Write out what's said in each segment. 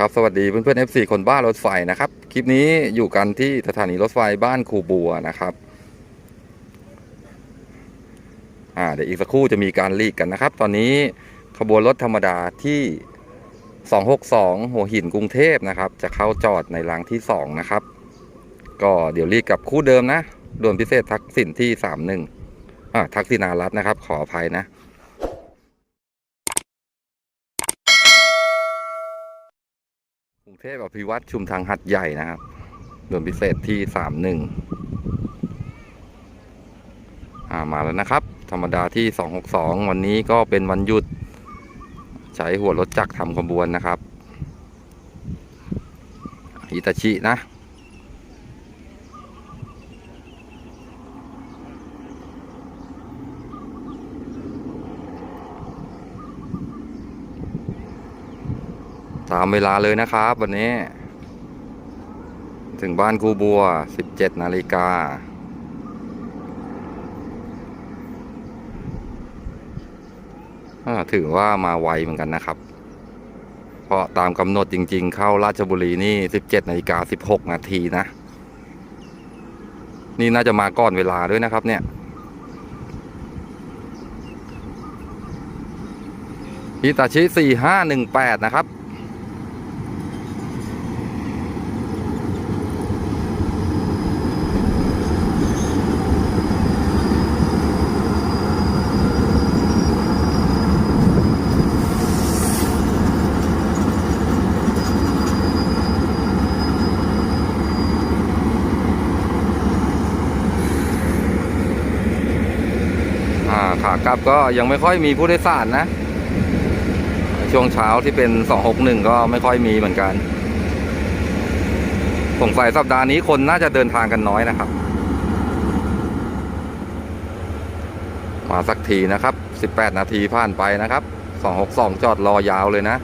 ครับสวัสดีเพื่อนๆ FC คนบ้านรถไฟนะครับ คลิปนี้อยู่กันที่สถานีรถไฟบ้านคูบัวนะครับอ่าเดี๋ยวอีกสักครู่จะมีการลีกกันนะครับ ตอนนี้ขบวนรถธรรมดาที่ 262 หัวหินกรุงเทพนะครับ จะเข้าจอดในรางที่ 2 นะครับ ก็เดี๋ยวลีกกับคู่เดิมนะด่วนพิเศษทักษิณที่ 31อ่าทักษิณารัตน์นะครับ ขออภัยนะ กรุง เทพอภิวัตชุมทางหัดใหญ่นะครับด่วนพิเศษที่สามหนึ่งมาแล้วนะครับ ธรรมดาที่สองหกสองวันนี้ก็เป็นวันหยุด ใช้หัวรถจักรทำขบวนนะครับอิตาชินะ ตามเวลาเลยนะครับ วันนี้ ถึงบ้านครูบัว 17 นาฬิกาอ่าถือว่ามาไวเหมือนกันนะครับ เพราะตามกำหนดจริง ๆ เข้าราชบุรีนี่ 17นาฬิกา16 นาทีนะ นี่น่าจะมาก่อนเวลาด้วยนะครับ เนี่ยฮิตาชิ 4518 นะครับ ขากลับก็ยังไม่ค่อยมีผู้โดยสารนะ ช่วงเช้าที่เป็น 261 ก็ไม่ค่อยมีเหมือนกันสงสัยสัปดาห์นี้คนน่าจะเดินทางกันน้อยนะครับ มาสักทีนะครับ 18 นาทีผ่านไปนะครับ 262 จอดรอยาวเลยนะ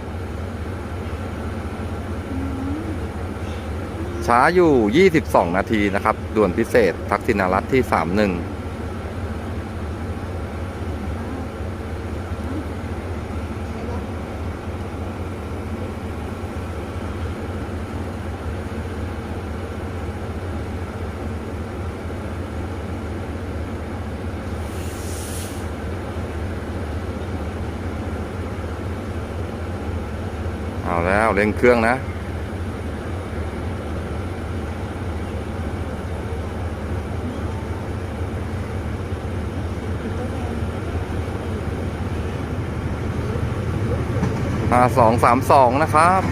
ช้าอยู่ 22 นาทีนะครับ ด่วนพิเศษ ทักษิณารัตที่ 31 แล้วเร่งเครื่องนะห้าสองสามสองนะครับ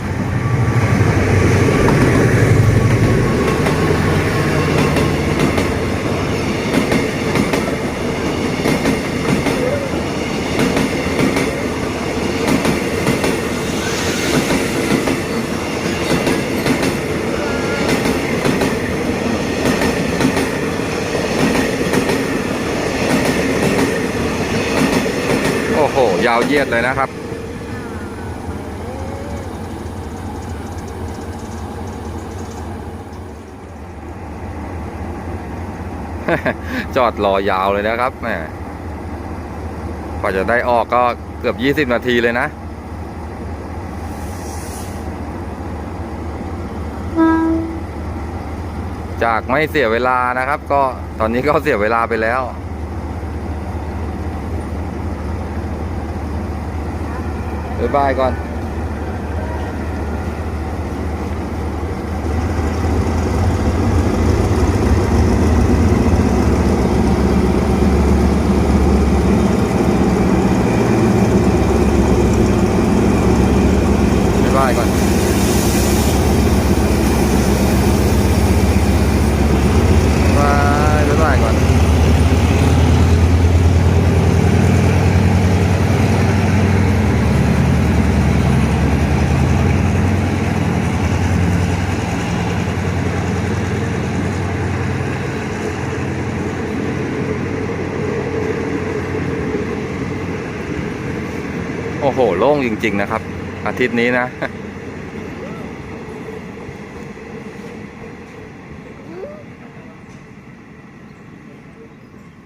ยาวเยียดเลยนะครับ จอดรอยาวเลยนะครับแหมกว่าจะได้ออกก็เกือบ 20 นาทีเลยนะจากไม่เสียเวลานะครับ ก็ตอนนี้ก็เสียเวลาไปแล้ว บ๊ายบายก่อน บ๊ายบายก่อน บ๊ายบายบ๊ายบายก่อน โล่งจริง ๆ นะครับ อาทิตย์นี้นะ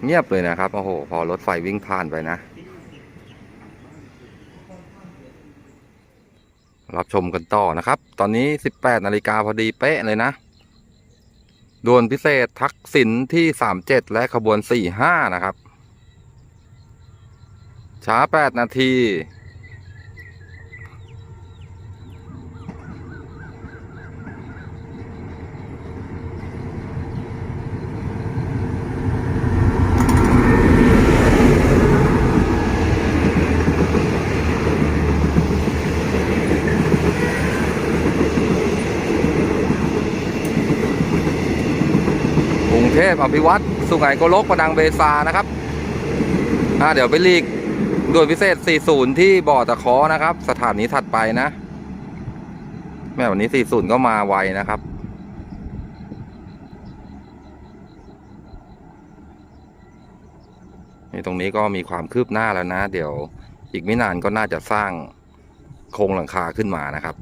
เงียบเลยนะครับ โอ้โห พอรถไฟวิ่งผ่านไปนะ รับชมกันต่อนะครับ ตอนนี้ 18นาฬิกาพอดีเป๊ะเลยนะด่วนพิเศษทักษิณที่ 37 และขบวน 45 นะครับ ช้า 8 นาที เทพอภิวัตสุไหงโกลกประดังเบซานะครับอาเดี๋ยวไปลีกด่วนพิเศษ 40 ที่บ่อตะคอนะครับ สถานีถัดไปนะ แม่วันนี้ 40 ก็มาไวนะครับนี่ตรงนี้ก็มีความคืบหน้าแล้วนะ เดี๋ยวอีกไม่นานก็น่าจะสร้างโครงหลังคาขึ้นมานะครับ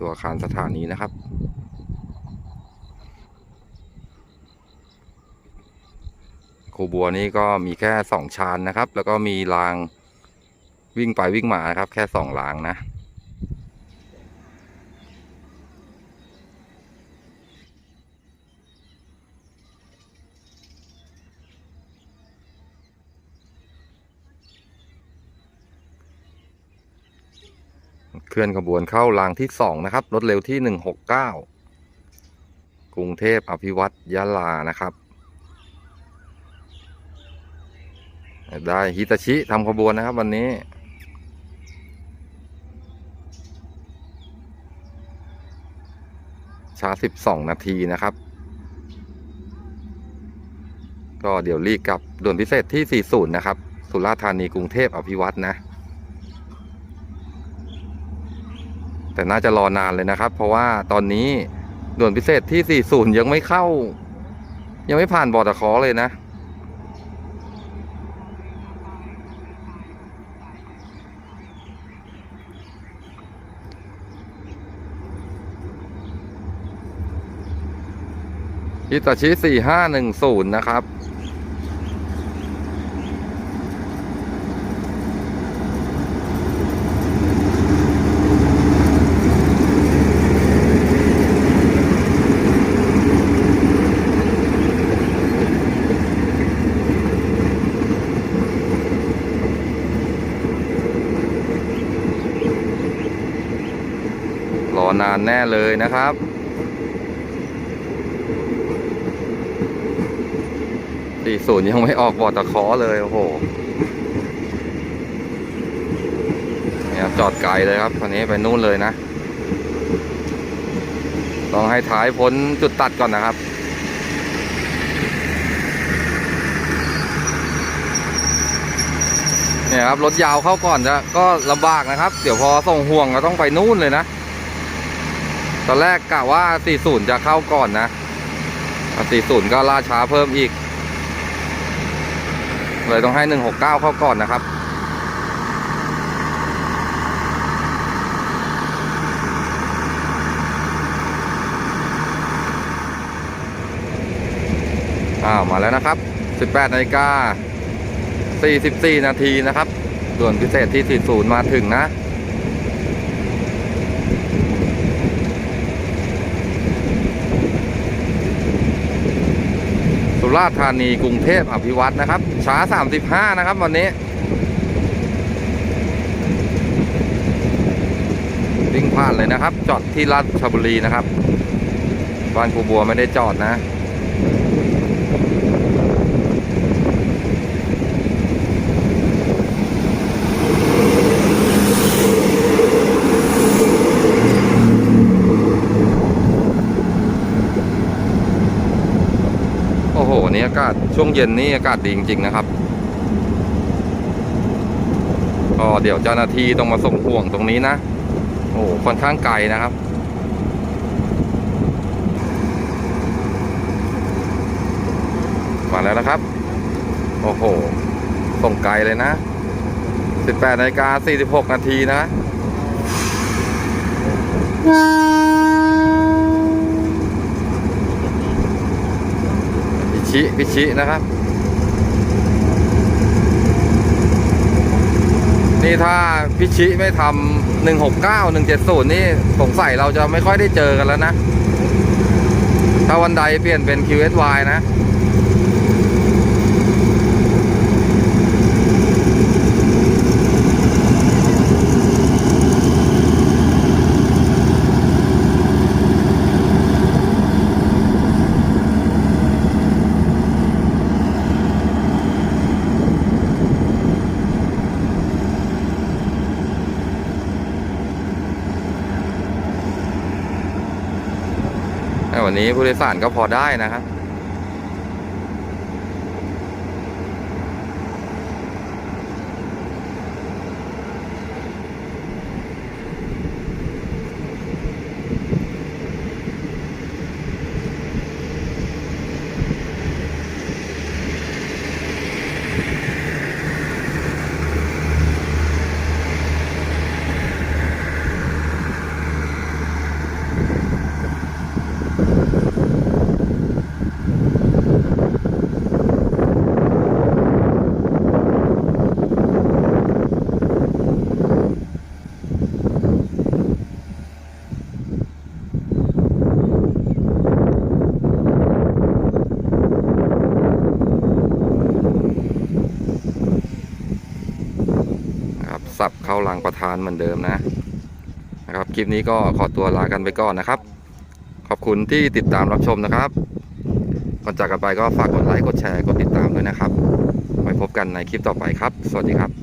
ตัวอาคารสถานีนะครับ คูบัวนี้ก็มีแค่สองชานนะครับ แล้วก็มีรางวิ่งไปวิ่งมานะครับ แค่สองรางนะ ลื่อนขบวนเข้ารางที่สองนะครับ รถเร็วที่หนึ่งหกเก้ากรุงเทพอภิวัตรยะลานะครับ ได้ฮิตาชิทำขบวนนะครับ วันนี้ช้าสิบสองนาทีนะครับ ก็เดี๋ยวรีกกลับด่วนพิเศษที่ 40 นะครับ สุราษฎร์ธานีกรุงเทพอภิวัตนะ แต่น่าจะรอนานเลยนะครับ เพราะว่าตอนนี้ด่วนพิเศษที่ 40 ยังไม่เข้า ยังไม่ผ่านบอตะคอเลยนะ อิตาชิ 4510 นะครับ อนานแน่เลยนะครับ40ยังไม่ออกบอดตะเคอเลย โอ้โหเนี่ยจอดไกลเลยครับคันนี้ไปนู่นเลยนะ ต้องให้ท้ายพ้นจุดตัดก่อนนะครับเนี่ยครับรถยาวเข้าก่อนจะก็ลำบากนะครับ เดี๋ยวพอส่งห่วงก็ต้องไปนู่นเลยนะ ตอนแรกกะว่า 40 จะเข้าก่อนนะ 40 ก็ล่าช้าเพิ่มอีก เลยต้องให้ 169 เข้าก่อนนะครับ อ้าว มาแล้วนะครับ 18นาฬิกา44 นาทีนะครับ ด่วนพิเศษที่ 40 มาถึงนะ สุราษฎร์ธานีกรุงเทพอภิวัตนะครับช้า35นะครับ วันนี้วิ่งผ่านเลยนะครับ จอดที่ราชบุรีนะครับบ้านครูบัวไม่ได้จอดนะ โอ้โหวั นนี้อากาศช่วงเย็นนี่อากาศดีจริง ๆ นะครับก็เดี๋ยวเจ้าหน้าที่ต้องมาส่งห่วงตรงนี้นะ โอ้โหค่อนข้างไกลนะครับ มาแล้วนะครับ โอ้โห ส่งไกลเลยนะ 18นาฬิกา46 นาทีนะ ชิพิชินะครับ นี่ถ้าพิชิไม่ทำหนึ่งหกเก้าหนึ่งเจ็ดศูนย์นี่สงสัยเราจะไม่ค่อยได้เจอกันแล้วนะ ถ้าวันใดเปลี่ยนเป็น QSY นะ นี้ผู้โดยสารก็พอได้นะครับ นะครับ สับเข้าหลังประธานเหมือนเดิมนะนะครับ คลิปนี้ก็ขอตัวลากันไปก่อนนะครับ ขอบคุณที่ติดตามรับชมนะครับก่อนจากกันไปก็ฝากกดไลค์กดแชร์กดติดตามด้วยนะครับไว้พบกันในคลิปต่อไปครับ สวัสดีครับ